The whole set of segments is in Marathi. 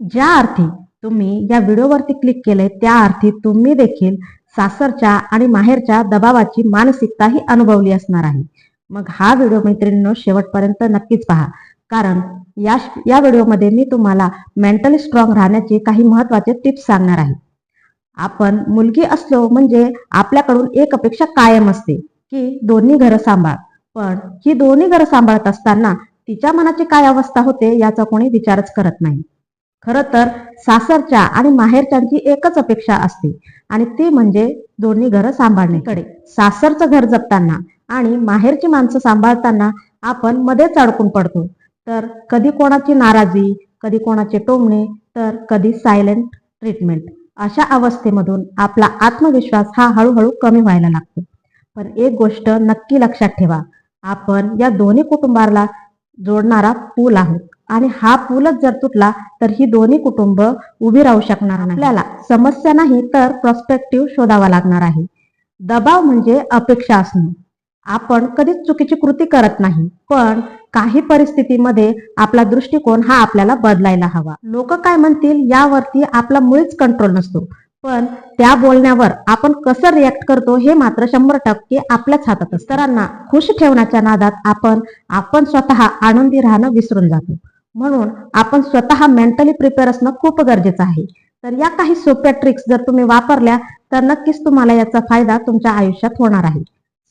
ज्या अर्थी तुम्ही या व्हिडिओवरती क्लिक केले त्या अर्थी तुम्ही देखील सासरच्या आणि माहेरच्या दबावाची मानसिकता ही अनुभवली असणार आहे. मग हा व्हिडिओ मैत्रिणींनो शेवटपर्यंत नक्कीच पहा. कारण या या व्हिडिओमध्ये मी तुम्हाला मेंटली स्ट्रॉंग राहण्याचे काही महत्त्वाचे टिप्स सांगणार आहे. आपण मुलगी असलो म्हणजे आपल्याकडून एक अपेक्षा कायम असते की दोन्ही घरं सांभाळ. पण ही दोन्ही घरं सांभाळत असताना तिच्या मनाची काय अवस्था होते याचा कोणी विचारच करत नाही. खरं तर सासरच्या आणि माहेरच्यांची एकच अपेक्षा असते. आणि ती म्हणजे दोन्ही घरं सांभाळण्याकडे. सासरचं घर जपताना आणि माहेरची माणसं सांभाळताना आपण मध्येच अडकून पडतो. तर कधी कोणाची नाराजी कधी कोणाचे टोमणे तर कधी सायलेंट ट्रीटमेंट अशा अवस्थेमधून आपला आत्मविश्वास हा हळूहळू कमी व्हायला लागतो. पण एक गोष्ट नक्की लक्षात ठेवा. आपण या दोन्ही कुटुंबाला जोडणारा पूल आहोत. आणि हा पूलच जर तुटला तर ही दोन्ही कुटुंब उभी राहू शकणार नाही. आपल्याला समस्या नाही तर प्रॉस्पेक्टिव्ह शोधावा लागणार आहे. दबाव म्हणजे अपेक्षा असणं. आपण कधीच चुकीची कृती करत नाही पण काही परिस्थितीमध्ये आपला दृष्टिकोन हा आपल्याला बदलायला हवा. लोक काय म्हणतील यावरती आपला मुळीच कंट्रोल नसतो. पण त्या बोलण्यावर आपण कसं रिॲक्ट करतो हे मात्र शंभर टक्के आपल्याच हातात असतं. इतरांना खुश ठेवण्याच्या नादात आपण आपण स्वतः आनंदी राहणं विसरून जातो. म्हणून आपण स्वतः मेंटली प्रिपेअर असणं खूप गरजेचं आहे. तर या काही सोप्या ट्रिक्स जर तुम्ही वापरल्या तर नक्कीच तुम्हाला याचा फायदा तुमच्या आयुष्यात होणार आहे.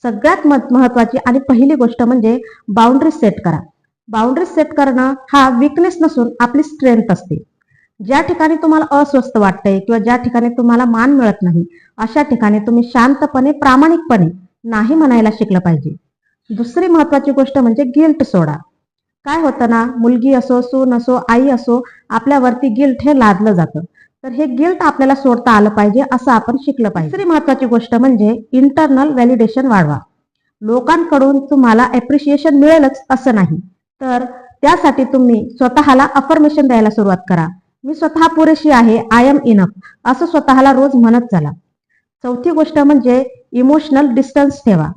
सगळ्यात महत्वाची आणि पहिली गोष्ट म्हणजे बाउंड्री सेट करा. बाउंड्री सेट करणं हा विकनेस नसून आपली स्ट्रेंथ असते. ज्या ठिकाणी तुम्हाला अस्वस्थ वाटतंय किंवा ज्या ठिकाणी तुम्हाला मान मिळत नाही अशा ठिकाणी तुम्ही शांतपणे प्रामाणिकपणे नाही म्हणायला शिकलं पाहिजे. दुसरी महत्वाची गोष्ट म्हणजे गिल्ट सोडा. काय होतं ना मुलगी असो सून असो आई असो आपल्यावरती गिल्ट हे लादलं जातं. तर हे गिल्ट आपल्याला सोडता आलं पाहिजे असं आपण शिकलं पाहिजे. दुसरी महत्वाची गोष्ट म्हणजे इंटरनल व्हॅलिडेशन वाढवा. लोकांकडून तुम्हाला एप्रिशिएशन मिळेलच असं नाही. तर त्यासाठी तुम्ही स्वतःला अफर्मेशन द्यायला सुरुवात करा. मी स्वतः पुरेशी आहे आय एम इनफ असं स्वतःला रोज म्हणत चला. चौथी गोष्ट म्हणजे इमोशनल डिस्टन्स ठेवा.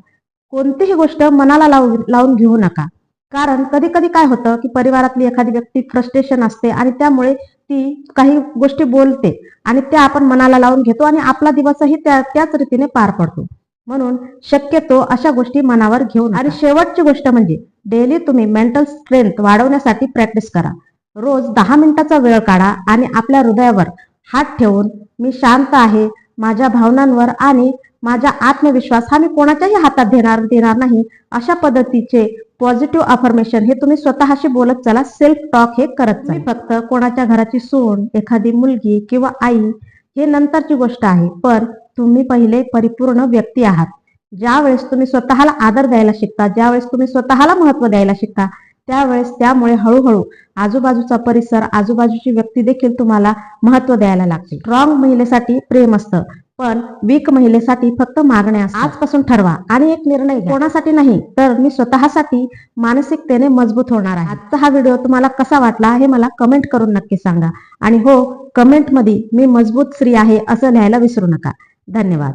कोणतीही गोष्ट मनाला लावून लावून घेऊ नका. कारण कधी कधी काय होतं की परिवारातली एखादी व्यक्ती फ्रस्ट्रेशन असते आणि त्यामुळे ती काही गोष्टी बोलते आणि त्या आपण मनाला लावून घेतो आणि आपला दिवसही त्या त्याच रीतीने पार पडतो. म्हणून शक्यतो अशा गोष्टी मनावर घेऊन आणि शेवटची गोष्ट म्हणजे डेली तुम्ही मेंटल स्ट्रेंथ वाढवण्यासाठी प्रॅक्टिस करा. रोज दहा मिनिटाचा वेळ काढा आणि आपल्या हृदयावर हात ठेवून मी शांत आहे माझ्या भावनांवर आणि माझा आत्मविश्वास हा मी कोणाच्याही हातात देणार देणार नाही अशा पद्धतीचे पॉझिटिव्ह अफर्मेशन हे तुम्ही स्वतःशी बोलत चला सेल्फ टॉक हे करत चला. फक्त कोणाच्या घराची सून एखादी मुलगी किंवा आई हे नंतरची गोष्ट आहे पण तुम्ही पहिले परिपूर्ण व्यक्ती आहात. ज्या वेळेस तुम्ही स्वतःला आदर द्यायला शिकता ज्यावेळेस तुम्ही स्वतःला महत्त्व द्यायला शिकता त्यावेळेस त्यामुळे हळूहळू आजूबाजूचा परिसर आजूबाजूची व्यक्ती देखील तुम्हाला महत्त्व द्यायला लागते. स्ट्रॉंग महिलेसाठी प्रेम असतं. पण वीक महिलेसाठी फक्त मागण्या. आजपासून ठरवा. आणि एक निर्णय. कोणासाठी नाही तर मी स्वतःसाठी मानसिकतेने मजबूत होणार आहे. आजचा हा व्हिडिओ तुम्हाला कसा वाटला हे मला कमेंट करून नक्की सांगा. आणि हो कमेंटमध्ये मी मजबूत स्त्री आहे असं लिहायला विसरू नका. धन्यवाद.